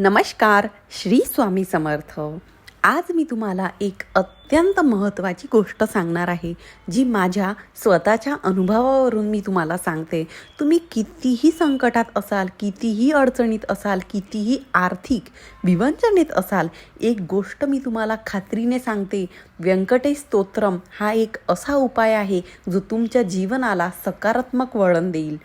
नमस्कार श्री स्वामी समर्थ. आज मी तुम्हाला एक अत्यंत महत्त्वाची गोष्ट सांगणार आहे जी माझ्या स्वतःच्या अनुभवावरून मी तुम्हाला सांगते. तुम्ही कितीही संकटात असाल कितीही अडचणीत असाल कितीही आर्थिक विवंचनेत असाल एक गोष्ट मी तुम्हाला खात्रीने सांगते व्यंकटेश स्तोत्रम हा एक असा उपाय आहे जो तुमच्या जीवनाला सकारात्मक वळण देईल.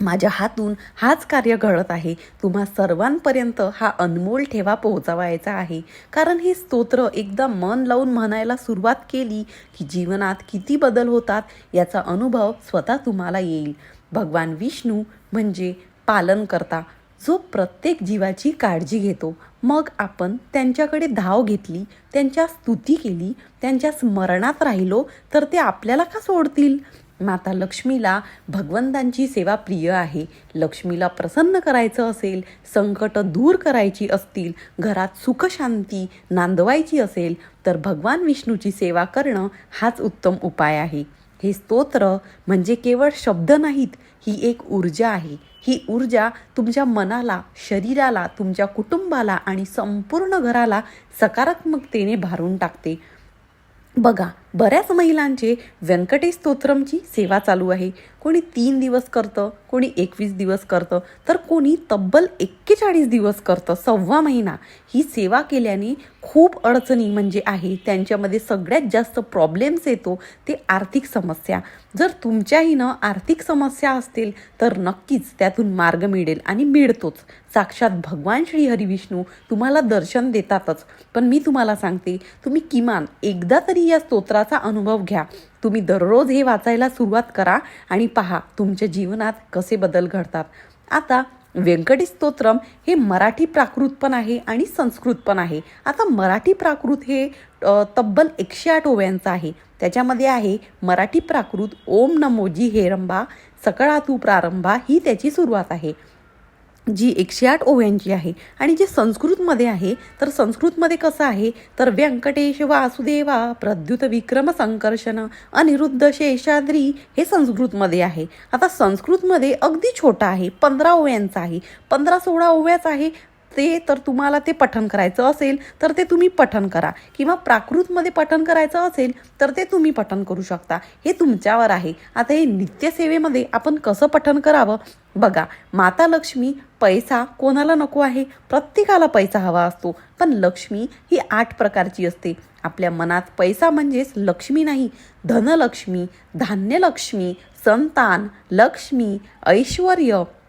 माझ्या हातून हाच कार्य घडत आहे. तुम्हा सर्वांपर्यंत हा अनमोल ठेवा पोहोचवायचा आहे. कारण हे स्तोत्र एकदा मन लावून म्हणायला सुरुवात केली की जीवनात किती बदल होतात याचा अनुभव स्वतः तुम्हाला येईल. भगवान विष्णू म्हणजे पालन करता जो प्रत्येक जीवाची काळजी घेतो. मग आपण त्यांच्याकडे धाव घेतली त्यांच्या स्तुती केली त्यांच्या स्मरणात राहिलो तर ते आपल्याला का सोडतील? माता लक्ष्मीला भगवंतांची सेवा प्रिय आहे. लक्ष्मीला प्रसन्न करायचं असेल संकट दूर करायची असतील घरात सुखशांती नांदवायची असेल तर भगवान विष्णूची सेवा करणं हाच उत्तम उपाय आहे. हे स्तोत्र म्हणजे केवळ शब्द नाहीत ही एक ऊर्जा आहे. ही ऊर्जा तुमच्या मनाला शरीराला तुमच्या कुटुंबाला आणि संपूर्ण घराला सकारात्मकतेने भारून टाकते. बघा बऱ्याच महिलांचे व्यंकटेश स्तोत्रमची सेवा चालू आहे. कोणी तीन दिवस करतं कोणी एकवीस दिवस करतं तर कोणी तब्बल एक्केचाळीस दिवस करतं सव्वा महिना. ही सेवा केल्याने खूप अडचणी म्हणजे आहे. त्यांच्यामध्ये सगळ्यात जास्त प्रॉब्लेम्स येतो ते आर्थिक समस्या. जर तुमच्याही ना आर्थिक समस्या असतील तर नक्कीच त्यातून मार्ग मिळेल आणि मिळतोच. साक्षात भगवान श्री हरिविष्णू तुम्हाला दर्शन देतातच. पण मी तुम्हाला सांगते तुम्ही किमान एकदा तरी या स्तोत्रात स्तोत्राचा अनुभव घ्या. तुम्ही दररोज हे वाचायला सुरुवात करा आणि पहा तुमच्या जीवनात कसे बदल घडतात. आता व्यंकटी स्तोत्रम हे मराठी प्राकृत पण आहे आणि संस्कृत पण आहे. आता मराठी प्राकृत हे तब्बल एकशे आठ ओव्यांचं आहे. त्याच्यामध्ये आहे मराठी प्राकृत ओम नमोजी हेरंबा सकळातू प्रारंभा ही त्याची सुरुवात आहे. जी एकशे आठ ओव्यांची आहे आणि जे संस्कृतमध्ये आहे तर संस्कृतमध्ये कसं आहे? तर व्यंकटेश वासुदेवा प्रद्युत विक्रम संकर्षण अनिरुद्ध शेषाद्री हे संस्कृतमध्ये आहे. आता संस्कृतमध्ये अगदी छोटा आहे पंधरा ओव्यांचा आहे. पंधरा सोळा ओव्याचा आहे ते तर तुम्हाला ते पठन करायचं असेल तर ते तुम्ही पठन करा. किंवा प्राकृतमध्ये पठन करायचं असेल तर ते तुम्ही पठन करू शकता. हे तुमच्यावर आहे. आता हे नित्यसेवेमध्ये आपण कसं पठन करावं? बघा माता लक्ष्मी पैसा कोणाला नको आहे? प्रत्येकाला पैसा हवा असतो. पण लक्ष्मी ही आठ प्रकारची असते. आपल्या मनात पैसा म्हणजेच लक्ष्मी नाही धनलक्ष्मी धान्यलक्ष्मी संतान लक्ष्मी ऐश्वर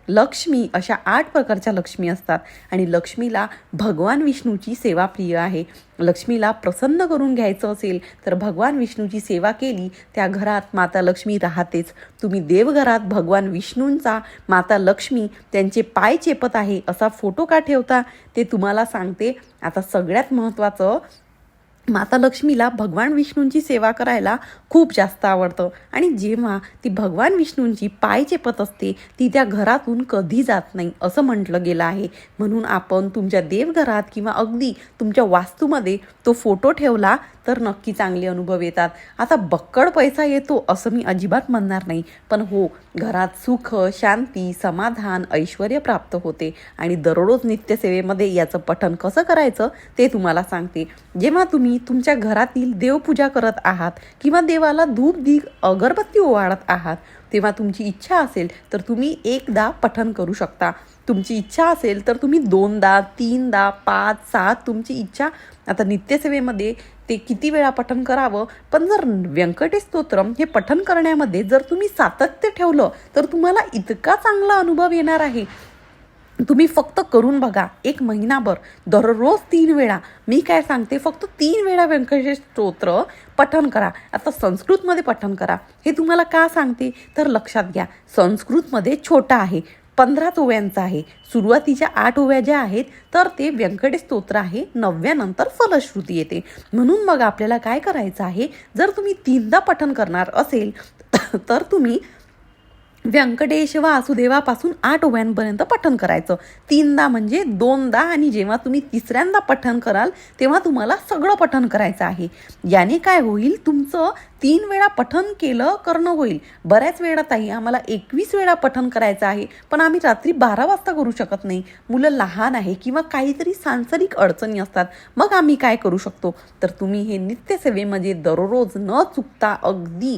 लक्ष्मी अशा आठ प्रकारच्या लक्ष्मी असतात. आणि लक्ष्मीला भगवान विष्णूची सेवा प्रिय आहे. लक्ष्मीला प्रसन्न करून घ्यायचं असेल तर भगवान विष्णूची सेवा केली त्या घरात माता लक्ष्मी राहतेच. तुम्ही देवघरात भगवान विष्णूंचा माता लक्ष्मी त्यांचे पाय चेपत आहे असा फोटो का ठेवता? ते तुम्हाला सांगते. आता सगळ्यात महत्त्वाचं माता लक्ष्मीला भगवान विष्णूंची सेवा करायला खूप जास्त आवडतं. आणि जेव्हा ती भगवान विष्णूंची पाय चेपत असते ती त्या घरातून कधी जात नाही असं म्हटलं गेलं आहे. म्हणून आपण तुमच्या देवघरात किंवा अगदी तुमच्या वास्तूमध्ये तो फोटो ठेवला तर नक्की चांगले अनुभव येतात. आता बक्कड पैसा येतो असं मी अजिबात म्हणणार नाही. पण हो घरात सुख शांती समाधान ऐश्वर प्राप्त होते. आणि दररोज नित्यसेवेमध्ये याचं पठन कसं करायचं ते तुम्हाला सांगते. जेव्हा तुम्ही तुमच्या घरातील देवपूजा करत आहात किंवा देवाला धूप दीग अगरबत्ती ओवाळत आहात तेव्हा तुमची इच्छा असेल तर तुम्ही एकदा पठन करू शकता. तुमची इच्छा असेल तर तुम्ही दोनदा तीनदा पाच सात तुमची इच्छा. आता नित्यसेवेमध्ये ते किती वेळा पठन करावं? पण जर व्यंकटेश स्तोत्रम हे पठन करण्यामध्ये जर तुम्ही सातत्य ठेवलं तर तुम्हाला इतका चांगला अनुभव येणार आहे. तुम्ही फक्त करून बघा एक महिनाभर दररोज तीन वेळा. मी काय सांगते फक्त तीन वेळा व्यंकटेश स्तोत्र पठन करा. आता संस्कृतमध्ये पठन करा. हे तुम्हाला का सांगते? तर लक्षात घ्या संस्कृतमध्ये छोटा आहे पंधराच ओव्यांचा आहे. सुरुवातीच्या आठ ओव्या ज्या आहेत तर ते व्यंकटेश स्तोत्र आहे नवव्यानंतर फलश्रुती येते. म्हणून मग आपल्याला काय करायचं आहे जर तुम्ही तीनदा पठन करणार असेल तर तुम्ही व्यंकटेश वासुदेवापासून आठ ओव्यांपर्यंत पठण करायचं. तीनदा म्हणजे दोनदा आणि जेव्हा तुम्ही तिसऱ्यांदा पठण कराल तेव्हा तुम्हाला सगळं पठण करायचं आहे. याने काय होईल? तुमचं तीन वेळा पठण केलं करणं होईल. बऱ्याच वेळा ताई आम्हाला एकवीस वेळा पठण करायचं आहे पण आम्ही रात्री बारा वाजता करू शकत नाही. मुलं लहान आहे किंवा काहीतरी सांसारिक अडचणी असतात मग आम्ही काय करू शकतो? तर तुम्ही हे नित्यसेवेमध्ये दररोज न चुकता अगदी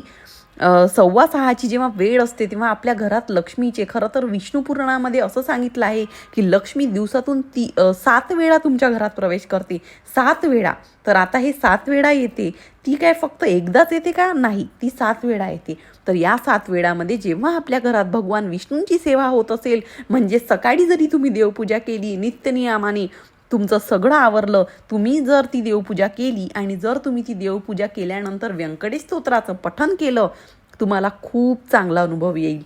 सव्वा सहाची जेव्हा वेळ असते तेव्हा आपल्या घरात लक्ष्मीचे खरं तर विष्णुपुराणामध्ये असं सांगितलं आहे की लक्ष्मी दिवसातून ती सात वेळा तुमच्या घरात प्रवेश करते. सात वेळा. तर आता हे सात वेळा येते. ती काय फक्त एकदाच येते का? नाही. ती सात वेळा येते. तर या सात वेळामध्ये जेव्हा आपल्या घरात भगवान विष्णूंची सेवा होत असेल म्हणजे सकाळी जरी तुम्ही देवपूजा केली नित्यनियमाने तुमचं सगळं आवरलं तुम्ही जर ती देवपूजा केली आणि जर तुम्ही ती देवपूजा केल्यानंतर व्यंकटेश स्तोत्राचं पठन केलं तुम्हाला खूप चांगला अनुभव येईल.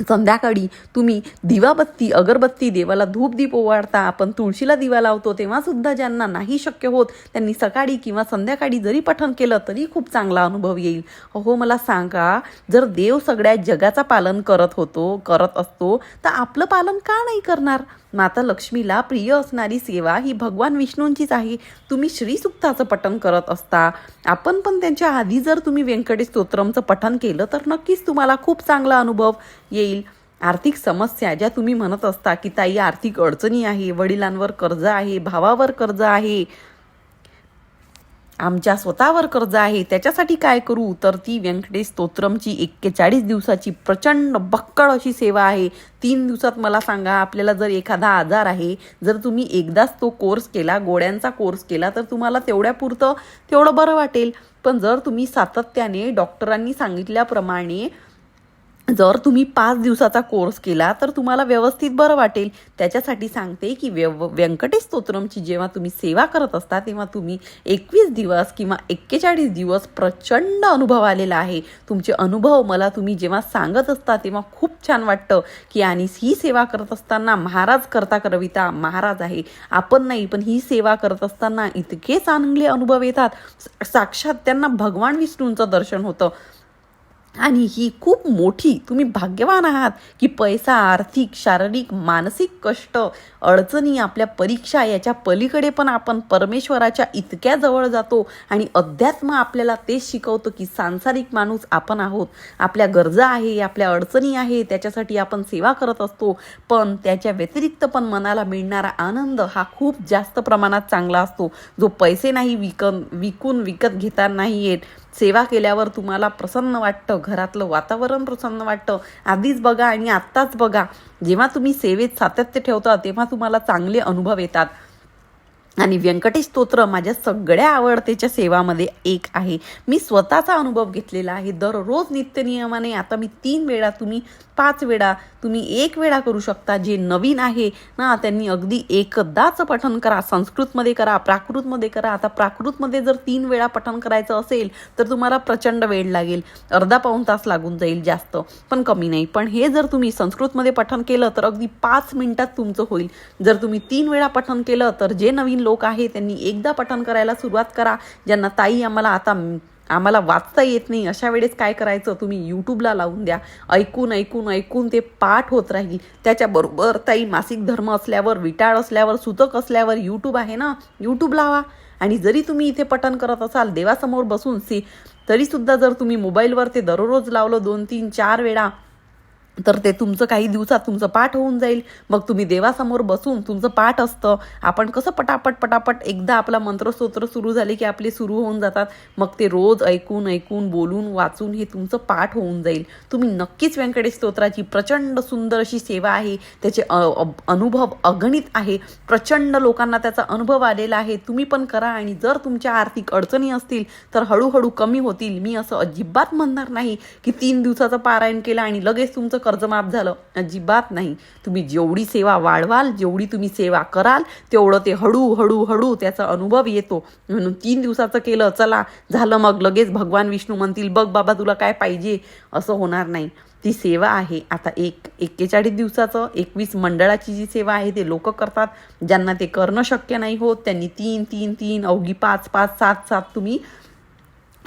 संध्याकाळी तुम्ही दिवाबत्ती अगरबत्ती देवाला धूप दीप ओवाळता आपण तुळशीला दिवा लावतो तेव्हासुद्धा ज्यांना नाही शक्य होत त्यांनी सकाळी किंवा संध्याकाळी जरी पठण केलं तरी खूप चांगला अनुभव येईल. हो मला सांगा जर देव सगळ्या जगाचा पालन करत होतो करत असतो तर आपलं पालन का नाही करणार? माता लक्ष्मीला प्रिय असणारी सेवा ही भगवान विष्णूंचीच आहे. तुम्ही श्रीसुक्ताचं पठण करत असता. आपण पण त्यांच्या आधी जर तुम्ही व्यंकटेश स्तोत्रमचं पठण केलं तर नक्कीच तुम्हाला खूप चांगला अनुभव येईल. आर्थिक समस्या ज्या तुम्ही म्हणत असता की ताई आर्थिक अडचणी आहे वडिलांवर कर्ज आहे भावावर कर्ज आहे आमच्या स्वतःवर कर्ज आहे त्याच्यासाठी काय करू? तर ती व्यंकटेश स्तोत्रमची एक्केचाळीस दिवसाची प्रचंड बक्कळ अशी सेवा आहे. तीन दिवसात मला सांगा आपल्याला जर एखादा आजार आहे जर तुम्ही एकदाच तो कोर्स केला गोड्यांचा कोर्स केला तर तुम्हाला तेवढ्यापुरतं तेवढं बरं वाटेल. पण जर तुम्ही सातत्याने डॉक्टरांनी सांगितल्याप्रमाणे जर तुम्ही पाच दिवसाचा कोर्स केला तर तुम्हाला व्यवस्थित बरं वाटेल. त्याच्यासाठी सांगते की व्यव व्यंकटेश स्तोत्रमची जेव्हा तुम्ही सेवा करत असता तेव्हा तुम्ही एकवीस दिवस किंवा एक्केचाळीस दिवस प्रचंड अनुभव आलेला आहे. तुमचे अनुभव मला तुम्ही जेव्हा सांगत असता तेव्हा खूप छान वाटतं की आणि ही सेवा करत असताना महाराज करता करविता महाराज आहे. आपण नाही पण ही सेवा करत असताना इतके चांगले अनुभव येतात. साक्षात त्यांना भगवान विष्णूंचं दर्शन होतं. आणि ही खूप मोठी तुम्ही भाग्यवान आहात की पैसा आर्थिक शारीरिक मानसिक कष्ट अडचणी आपल्या परीक्षा याच्या पलीकडे पण आपण परमेश्वराच्या इतक्या जवळ जातो आणि अध्यात्म आपल्याला तेच शिकवतो की सांसारिक माणूस आपण आहोत. आपल्या गरजा आहे आपल्या अडचणी आहे त्याच्यासाठी आपण सेवा करत असतो. पण त्याच्या व्यतिरिक्त पण मनाला मिळणारा आनंद हा खूप जास्त प्रमाणात चांगला असतो. जो पैसे नाही विकन विकून विकत घेता नाही येत सेवा केल्यावर तुम्हाला प्रसन्न वाटतं घरातलं वातावरण प्रसन्न वाटतं. आधीच बघा आणि आत्ताच बघा. जेव्हा तुम्ही सेवेत सातत्य ठेवता तेव्हा तुम्हाला चांगले अनुभव येतात. आणि व्यंकटेश स्तोत्र माझ्या सगळ्या आवडतेच्या सेवामध्ये एक आहे. मी स्वतःचा अनुभव घेतलेला आहे. दररोज नित्यनियमाने आता मी तीन वेळा तुम्ही पाच वेळा तुम्ही एक वेळा करू शकता. जे नवीन आहे ना त्यांनी अगदी एकदाच पठन करा. संस्कृतमध्ये करा प्राकृतमध्ये करा. आता प्राकृतमध्ये जर तीन वेळा पठन करायचं असेल तर तुम्हाला प्रचंड वेळ लागेल. अर्धा पाऊण तास लागून जाईल जास्त पण कमी नाही. पण हे जर तुम्ही संस्कृतमध्ये पठन केलं तर अगदी पाच मिनिटात तुमचं होईल. जर तुम्ही तीन वेळा पठन केलं तर जे नवीन लोक आहे त्यांनी एकदा पठण करायला सुरुवात करा. ज्यांना ताई आम्हाला आता आम्हाला वाचता येत नाही अशा वेळेस काय करायचं? तुम्ही यूट्यूबला लावून द्या. ऐकून ऐकून ऐकून ते पाठ होत राहील. त्याच्याबरोबर ताई मासिक धर्म असल्यावर विटाळ असल्यावर सुतक असल्यावर यूट्यूब आहे ना? यूट्यूब लावा. आणि जरी तुम्ही इथे पठण करत असाल देवासमोर बसून सी तरीसुद्धा जर तुम्ही मोबाईलवर ते दररोज लावलं दोन तीन चार वेळा तर ते तुमचं काही दिवसात तुमचं पाठ होऊन जाईल. मग तुम्ही देवासमोर बसून तुमचं पाठ असतं. आपण कसं पटापट पटापट एकदा आपला मंत्रस्तोत्र सुरू झाले की आपले सुरू होऊन जातात. मग ते रोज ऐकून ऐकून बोलून वाचून हे तुमचं पाठ होऊन जाईल. तुम्ही नक्कीच व्यंकटेश स्तोत्राची प्रचंड सुंदर अशी सेवा आहे. त्याचे अनुभव अगणित आहे. प्रचंड लोकांना त्याचा अनुभव आलेला आहे. तुम्ही पण करा आणि जर तुमच्या आर्थिक अडचणी असतील तर हळूहळू कमी होतील. मी असं अजिबात म्हणणार नाही की तीन दिवसाचं पारायण केलं आणि लगेच तुमचं कर्ज माफ झालं. अजिबात नाही. तुम्ही जेवढी सेवा वाढवाल जेवढी तुम्ही सेवा कराल तेवढं ते हळू हळू हळू त्याचा अनुभव येतो. म्हणून तीन दिवसाचं केलं चला झालं मग लगेच भगवान विष्णू म्हणतील बघ बाबा तुला काय पाहिजे? असं होणार नाही. ती सेवा आहे. आता एक एक्केचाळीस दिवसाचं एकवीस मंडळाची जी सेवा आहे ते लोक करतात ज्यांना ते करणं शक्य नाही होत त्यांनी तीन तीन तीन अवघी पाच पाच सात सात तुम्ही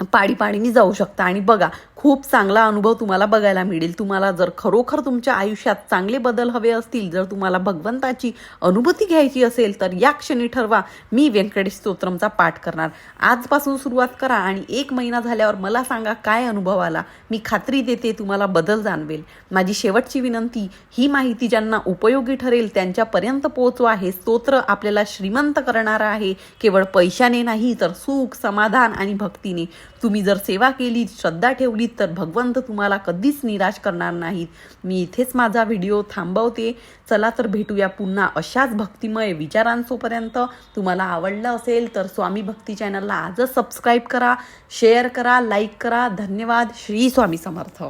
पाडीपाडीने जाऊ शकता. आणि बघा खूप चांगला अनुभव तुम्हाला बघायला मिळेल. तुम्हाला जर खरोखर तुमच्या आयुष्यात चांगले बदल हवे असतील जर तुम्हाला भगवंताची अनुभूती घ्यायची असेल तर या क्षणी ठरवा. मी व्यंकटेश स्तोत्रमचा पाठ करणार. आजपासून सुरुवात करा आणि एक महिना झाल्यावर मला सांगा काय अनुभव आला. मी खात्री देते तुम्हाला बदल जाणवेल. माझी शेवटची विनंती ही माहिती ज्यांना उपयोगी ठरेल त्यांच्यापर्यंत पोहोचवा. हे स्तोत्र आपल्याला श्रीमंत करणारं आहे. केवळ पैशाने नाही तर सुख समाधान आणि भक्तीने. तुम्ही जर सेवा केली श्रद्धा ठेवलीत तर भगवंत तुम्हाला कधीच निराश करणार नाहीत. मी इथेच माझा व्हिडिओ थांबवते. चला तर भेटूया पुन्हा अशाच भक्तिमय विचारांसोपर्यंत. तुम्हाला आवडलं असेल तर स्वामी भक्ती चॅनलला आजच सबस्क्राईब करा शेअर करा लाईक करा. धन्यवाद. श्री स्वामी समर्थ.